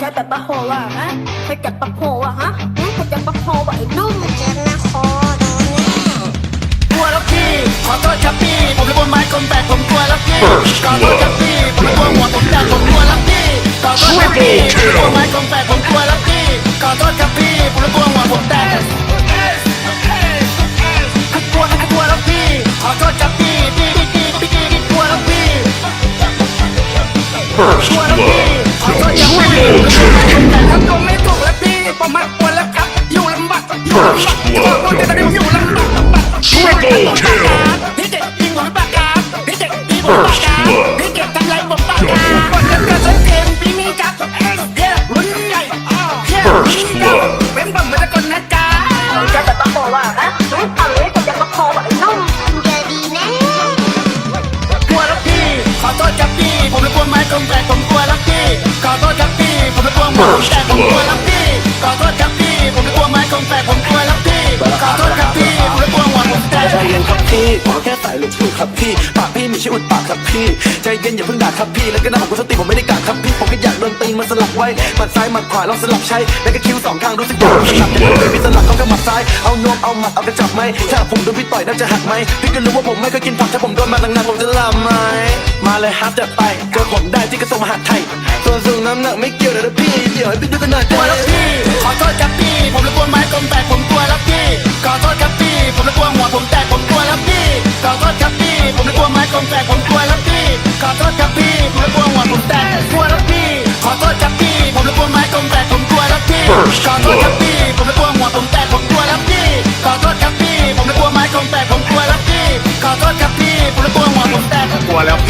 แต่ปะโหว่ะฮะเคยจับปะโหว่ะฮะหึเคยจับปะโหว่ะไอ้นุ่มเจ็บนะคอโดนแน่กลัวแล้วพี่ ขอโทษครับพี่ ผมเลยบนไม้คมแบกผมกลัวแล้วพี่ขอโทษครับพี่ผมเลยกลัวหัวผมแตกผมกลัวแล้วพี่ ขอโทษครับพี่ ผมเลยบนไม้คมแบกผมกลัวแล้วพี่ ขอโทษครับพี่ ผมเลยกลัวหัวผมแตกกลัวกลัวแล้วพี่ ขอโทษครับพี่พี่พี่พี่พี่พี่กลัวแล้วพี่กลั ว่ะฮะหึเอาเลยเคยจับปะโหว่ะไอ้นุ่มเจอดีแน่กลัวรักพี่ ขอโทษครับพี่ ผมเลยกลัวไม้กลมแต่ผมกลัวรักพี่ ขอโทษครับพี่ ผมเลยกลัวหัวผมแตกผมกลัวแล้วพี่ ขอโทษครับพี่ ผมเลยกลัวไม้กลมแตกผมกลัวแล้วพี่ ขอโทษครับพี่ ผมเลยกลัวหัวผมแต่ ผมแค่ใส่ลูกถูกครับพี่ปากพี่มีชื่ออุดปากครับพี่ใจเย็นอย่าเพิ่งด่าครับพี่แล้วก็นะผมก็สติผมไม่ได้กาครับพี่ผมแค่อยากโดนตีนมาสลับไว้มัดซ้ายมัดขวาลองสลับใช้แล้วก็คิ้วสองข้างรู้สึกอยากสลับจะเลยพี่สลับเขาก็หมัดซ้ายเอานวมเอาหมัดเอากระจับไหมถ้าผมโดนพี่ต่อยน่าจะหักไหมพี่ก็รู้ว่าผมไม่เคยกินผักถ้าผมโดนมาหนักๆผมจะลำไหมมาเลยฮับจะไปเจอผมได้ที่กระทรวงมหาดไทยส่วนสูงน้ำหนักไม่เกี่ยวเลยนะพี่เดี๋ยวให้พี่ดูกันหน่อยกลัวแล้ขอโทษครับพี่ผมเลยกวไผมื่อกลัวหัวผมแตกกลัวรับพี่ ขอโทษครับพี่ ผมละกลัวไม้กลมแตกผมกลัวรับพี่ขอโทษครับพี่ ผมละกลัวหัวผมแตกผมกลัวรับพี่ ขอโทษครับพี่ ผมละกลัวไม้กลมแตกผมกลัวรับพี่ ขอโทษครับพี่ ผมละกลัวหัวผมแตกผมกลัวแล้วพี่